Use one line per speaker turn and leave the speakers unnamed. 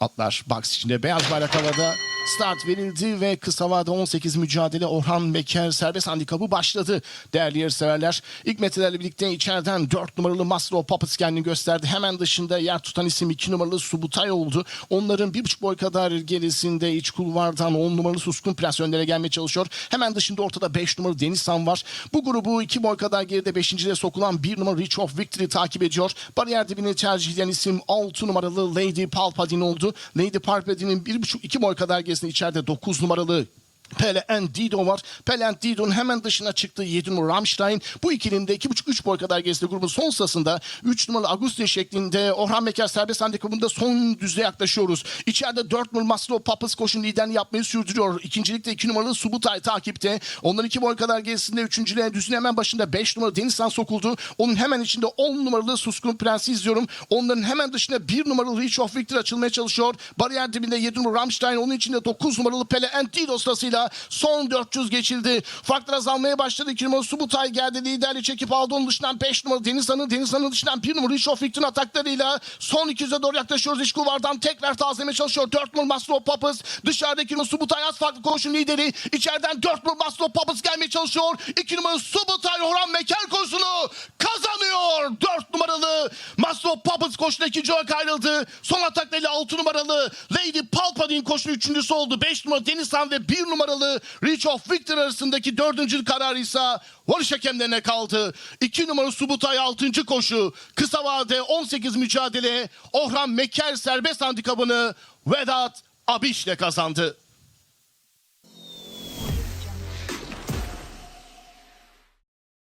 Atlar box içinde beyaz bayrak havada start verildi ve kısa havada 18 mücadele Orhan Meker serbest handikapı başladı. Değerli yarışseverler ilk metrelerle birlikte içeriden 4 numaralı Maslow Puppets kendini gösterdi. Hemen dışında yer tutan isim 2 numaralı Subutay oldu. Onların 1,5 boy kadar gerisinde iç kulvardan 10 numaralı Suskun Prens önlere gelmeye çalışıyor. Hemen dışında ortada 5 numaralı Denizhan var. Bu grubu 2 boy kadar geride 5. sokulan 1 numaralı Reach of Victory takip ediyor. Bariyer dibini tercih eden isim 6 numaralı Lady Palpatine oldu. Lady Palpatine'in 1,5-2 boy kadar gerisinde içeride 9 numaralı Pele and Dido var. Pele and Dido'nun hemen dışına çıktığı 7 numaralı Rammstein. Bu ikilinin de 2,5-3 boy kadar gerisinde grubun son sırasında 3 numaralı Augusti şeklinde Orhan Meker serbest handikapında son düzlüğe yaklaşıyoruz. İçeride 4 numaralı Maslow Papas koşun liderini yapmayı sürdürüyor. İkincilikte 2 numaralı Subutay takipte. Onların 2 boy kadar gerisinde üçüncülüğe düzün hemen başında 5 numaralı Denizhan sokuldu. Onun hemen içinde 10 numaralı Suskun Prens'i izliyorum. Onların hemen dışında 1 numaralı Reach of Victor açılmaya çalışıyor. Bariyer dibinde 7 numaralı Rammstein. Onun içinde 9 numaralı Pele and Dido sırasıyla son 400 geçildi. Farklar azalmaya başladı. 2 numaralı Subutay geldi. Liderliği çekip aldı. Onun dışından 5 numaralı Denizhan'ı. Denizhan'ın dışından 1 numaralı Victor'ın ataklarıyla son 200'e doğru yaklaşıyoruz. İç kulvardan tekrar tazelemeye çalışıyor. 4 numaralı Maslow Papas. Dışarıdaki numaralı Subutay az farklı koşun lideri. İçeriden 4 numaralı Maslow Papas gelmeye çalışıyor. 2 numaralı Subutay Orhan Meker koşunu kazanıyor. 4 numaralı Maslow Papas koşuna ikinci olarak ayrıldı. Son ataklarıyla 6 numaralı Lady Palpatine koşunu üçüncüsü oldu. 5 numaralı Denizhan ve 1 numaralı Reach of Victor arasındaki dördüncü kararı ise varış hakemlerine kaldı. 2 numaralı Subutay 6. koşu. Kısa vade 18 mücadele. Orhan Meker serbest handikabını Vedat Abiş'le kazandı.